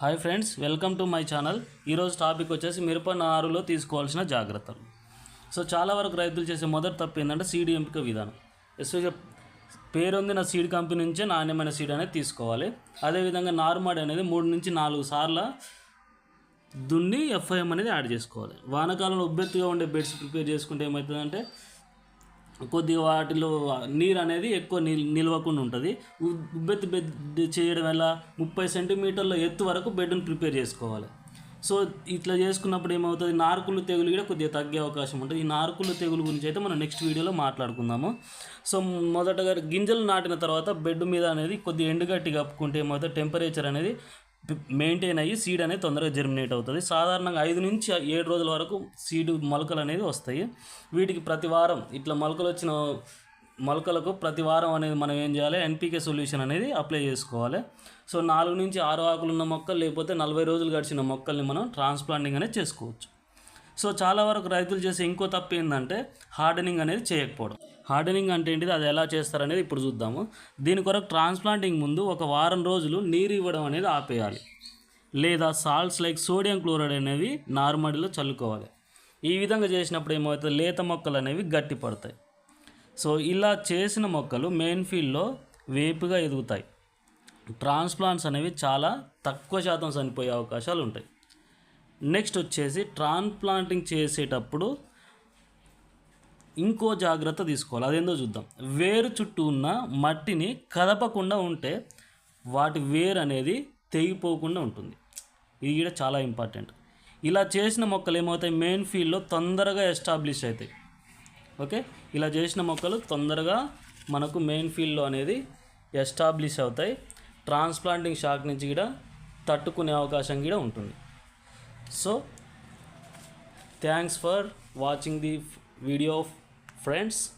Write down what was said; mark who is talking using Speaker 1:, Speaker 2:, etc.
Speaker 1: Hi friends welcome to my channel. ఈరోజు topic వచ్చేసి మిరప నారులో తీసుకోవాల్సిన జాగ్రత్తలు. సో చాలా వరకు రైతులు చేసే మొదటి తప్పు ఏంటంటే సీడ్ ఎంపిక విధానం. ఎస్పెషల్ పేరొందిన సీడ్ కంపెనీ నుంచే నాణ్యమైన సీడ్ అనేది తీసుకోవాలి. అదేవిధంగా నారుమడి అనేది మూడు నుంచి నాలుగు సార్ల దున్ని ఎఫ్ఐఎం అనేది యాడ్ చేసుకోవాలి. వానాకాలంలో ఉబ్బెత్తుగా ఉండే బెడ్స్ ప్రిపేర్ చేసుకుంటే ఏమవుతుందంటే కొద్దిగా వాటిలో నీరు అనేది ఎక్కువ నిల్ నిల్వకుండా ఉంటుంది. ఉబ్బెత్తి బెడ్ చేయడం వల్ల ముప్పై సెంటీమీటర్ల ఎత్తు వరకు బెడ్ను ప్రిపేర్ చేసుకోవాలి. సో ఇట్లా చేసుకున్నప్పుడు ఏమవుతుంది? నార్కులు తెగులు కూడా కొద్దిగా తగ్గే అవకాశం ఉంటుంది. ఈ నార్కులు తెగులు గురించి అయితే మనం నెక్స్ట్ వీడియోలో మాట్లాడుకుందాము. సో మొదటగా గింజలు నాటిన తర్వాత బెడ్ మీద అనేది కొద్దిగా ఎండుగట్టి కప్పుకుంటే ఏమవుతుంది? టెంపరేచర్ అనేది మెయింటైన్ అయ్యి సీడ్ అనేది తొందరగా జర్మినేట్ అవుతుంది. సాధారణంగా ఐదు నుంచి ఏడు రోజుల వరకు సీడ్ మొలకలు అనేది వస్తాయి. వీటికి ప్రతి వారం ఇట్లా మొలకలు వచ్చిన మొలకలకు ప్రతి వారం అనేది మనం ఏం చేయాలి? ఎన్పికే సొల్యూషన్ అనేది అప్లై చేసుకోవాలి. సో నాలుగు నుంచి ఆరు ఆకులు ఉన్న మొక్కలు లేకపోతే నలభై రోజులు గడిచిన మొక్కల్ని మనం ట్రాన్స్ప్లాంటింగ్ అనేది చేసుకోవచ్చు. సో చాలా వరకు రైతులు చేసే ఇంకో తప్పు ఏంటంటే హార్డనింగ్ అనేది చేయకపోవడం. హార్డనింగ్ అంటే ఏంటిది? అది ఎలా చేస్తారనేది ఇప్పుడు చూద్దాము. దీని కొరకు ట్రాన్స్ప్లాంటింగ్ ముందు ఒక వారం రోజులు నీరు ఇవ్వడం అనేది ఆపేయాలి. లేదా సాల్ట్స్ లైక్ సోడియం క్లోరైడ్ అనేవి నార్మడిలో చల్లుకోవాలి. ఈ విధంగా చేసినప్పుడు ఏమవుతుంది? లేత మొక్కలు అనేవి గట్టి పడతాయి. సో ఇలా చేసిన మొక్కలు మెయిన్ ఫీల్డ్లో వేపుగా ఎదుగుతాయి. ట్రాన్స్ప్లాంట్స్ అనేవి చాలా తక్కువ శాతం చనిపోయే అవకాశాలు ఉంటాయి. నెక్స్ట్ వచ్చేసి ట్రాన్స్ప్లాంటింగ్ చేసేటప్పుడు ఇంకో జాగ్రత్త తీసుకోవాలి. అదేందో చూద్దాం. వేరు చుట్టూ ఉన్న మట్టిని కదపకుండా ఉంటే వాటి వేరు అనేది తెగిపోకుండా ఉంటుంది. ఇది కూడా చాలా ఇంపార్టెంట్ ఇలా చేసిన మొక్కలు ఏమవుతాయి? మెయిన్ ఫీల్డ్లో తొందరగా ఎస్టాబ్లిష్ అవుతాయి. ఓకే ఇలా చేసిన మొక్కలు తొందరగా మనకు మెయిన్ ఫీల్డ్లో అనేది ఎస్టాబ్లిష్ అవుతాయి. ట్రాన్స్ప్లాంటింగ్ షాక్ నుంచి కూడా తట్టుకునే అవకాశం కూడా ఉంటుంది. so thanks for watching the video friends.